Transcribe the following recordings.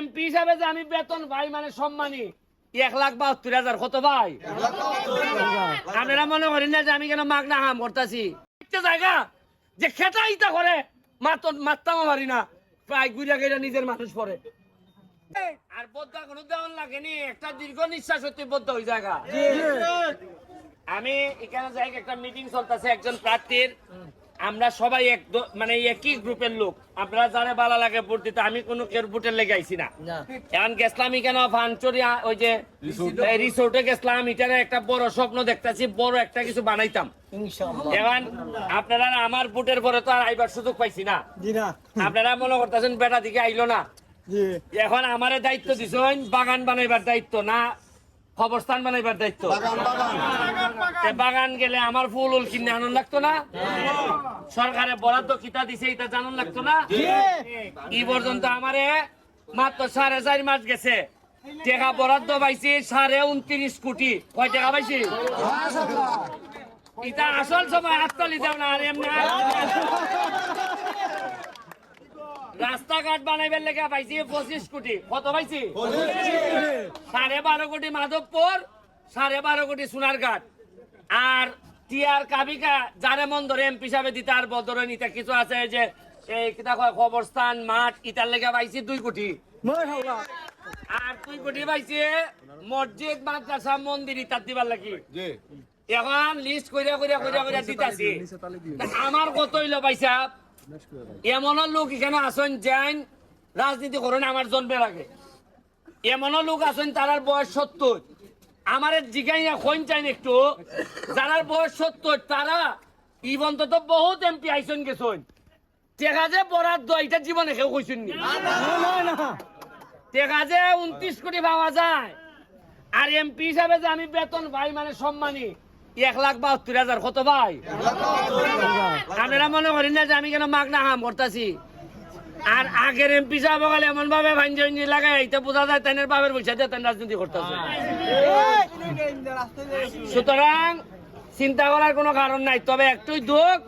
MP হিসাবে যে আমি বেতন ভাই মানে সম্মানী এক লাখ বাহাত্তর হাজার কত ভাই? আপনারা মনে করেন না যে আমি কেন মাগনা হাম করতেছি? জায়গা যে খেটা করে মাতন মারতাম পারি না প্রায় গুড়িয়া গেড়া নিজের মানুষ পরে আর বদ্ধা কোনো দেওয়ান লাগেনি একটা দীর্ঘ নিঃশ্বাস হতে বদ্ধ ওই জায়গা। আমি এখানে যাই একটা মিটিং চলতেছে একজন প্রার্থীর। আমরা সবাই এক মানে একই গ্রুপের লোক। আপনারা যারা ভালো লাগে ভোট দিতে আমি কোনো কেউ ভোটের লেগে আইছি না। এখন গেছিলাম এখানে ফানচুরি ওই যে রিসোর্টে গেছিলাম এটার একটা বড় স্বপ্ন দেখতেছি বড় একটা কিছু বানাইতাম। এখন আপনারা আমার ভোটের পরে তো আর আইবার সুযোগ পাইছি না। আপনারা মনে করতেছেন বেটা দিকে আইলো না। এখন আমারে দায়িত্ব দিছেন বাগান বানাইবার দায়িত্ব না খবরস্থান বানাইবার দায়িত্ব। বাগান গেলে আমার ফুল উল কিনে আনন্দ লাগতো না? সরকারে বরাদ্দ কিতা দিছে এটা জানান লাগতো না? ই পর্যন্ত আমারে মাত্র সাড়ে চার মাস গেছে। টাকা বরাদ্দ পাইছি সাড়ে উনত্রিশ কোটি। কয় টাকা পাইছি? এটা আসল সময় হাততালি দেও না আর এমনি রাস্তাঘাট বানাইবার লেগে পাইছি পঁচিশ কোটি। কত পাইছি? সাড়ে বারো কোটি মাধবপুর সাড়ে বারো কোটি সোনারঘাট আর টিয়ার কাবিকা যারে মন ধরে এমপি হিসাবে দিতে আর বদরে নিতে কিছু আছে যে এই কিতা কয় কবরস্থান মাঠ ইটার লেগে পাইছি দুই কোটি। আর দুই কোটি পাইছি মসজিদ মাদ্রাসা মন্দির ইটার দিবার লাগি। এখন লিস্ট কইরা কইরা কইরা কইরা দিতাছি। আমার কত হইল পয়সা? এমন লোক এখানে আসেন যাইন রাজনীতি করেন আমার জন্মের আগে এমন লোক আছেন তারার বয়স সত্তর। আমার খোঁজ চাইন একটু। যারার বয়স সত্তর তারা ইবন তো বহুত এমপি আইসন গেছন। টেকা যে বরাদ্দ এটা জীবনে কেউ কইছেন নি? না না টেকা যে উনত্রিশ কোটি পাওয়া যায়। আর এমপি হিসাবে যে আমি বেতন ভাই মানে সম্মানী। এক লাখ বাহাত্তর হাজার কত ভাই? আপনারা মনে করেন না যে আমি কেন মাগনা হাম করতেছি? আর আগের এমপি সাহেব গেলে এমন ভাবে ভাঞ্জি লাগাই এইটা বোঝা যায় তাইনের বাবের পয়সা দিয়ে তাই রাজনীতি করতেছে। সুতরাং চিন্তা করার কোনো কারণ নাই তবে একটুই দুঃখ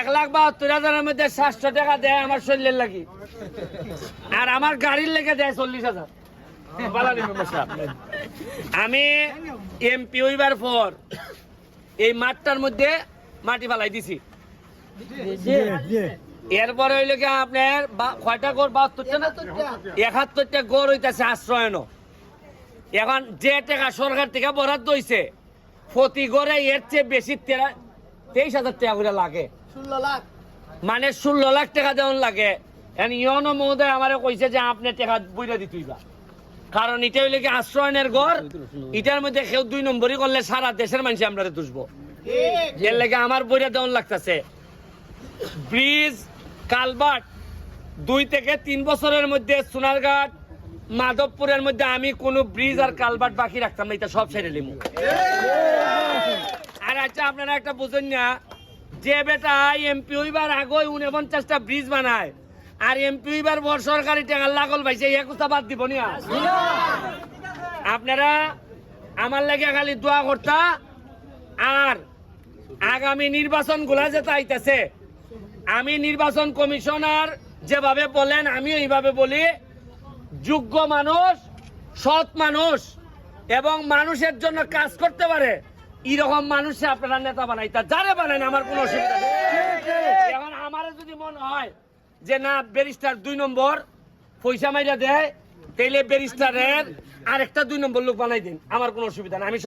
এক লাখ বাহাত্তর হাজারের মধ্যে সাতশো টাকা দেয় আমার শরীরের লাগি। আর আমার গাড়ির লেগে দেয় চল্লিশ হাজার। আমি এমপি হইবার পর এই মাঠটার মধ্যে মাটি ফালাই দিছি। এরপরে হইলে কি আপনার কয়টা গড়? বাহাত্তরটা না? একাত্তরটা। গড় হইতেছে আশ্রয়ন এখন যে টাকা সরকার থেকে বরাদ্দ হইছে প্রতি গড়ে এর চেয়ে বেশি তেরা তেইশ হাজার টাকা করে লাগে। মানে ষোলো লাখ টাকা দেওয়ান লাগে। এখন ইয়নো মহোদয় আমার কইছে যে আপনি টাকা বইরা দিতেইবা কারণ এটা হইলে কি আশ্রয়নের ঘর এটার মধ্যে কেউ দুই নম্বরই করলে সারা দেশের মানুষ আমরা দুষবো। এর লেগে আমার বইরা দেওয়ান লাগতেছে। ব্রিজ কালবাট দুই থেকে তিন বছরের মধ্যে সোনারঘাট মাধবপুরের মধ্যে আমি কোনো ব্রিজ আর কালবাট বাকি রাখতাম না এটা সব ছেড়ে লিমু আর আচ্ছা আপনারা একটা বুঝেন না যে বেটা এমপি হইবার আগে উনপঞ্চাশটা ব্রিজ বানায় আর এমপি এবার বড় সরকারি টাকা লাগল পাইছে একুশটা বাদ দিব নিয়া। আপনারা আমার লাগে খালি দোয়া করতা আর আগামী নির্বাচনগুলা যেটা আইতেছে আমি নির্বাচন কমিশনার যেভাবে বলেন আমি এইভাবে বলি যোগ্য মানুষ সৎ মানুষ এবং মানুষের জন্য কাজ করতে পারে এরকম মানুষে আপনারা নেতা বানাইতা যারে বানান আমার কোনো অসুবিধা নেই। এখন আমার যদি মনে হয় যে না ব্যারিস্টার দুই নম্বর, পয়সা মাইরা দেয়, তাইলে ব্যারিস্টারের আরেকটা দুই নম্বর লোক বানাই দিন। আমার কোনো অসুবিধা নেই, আমি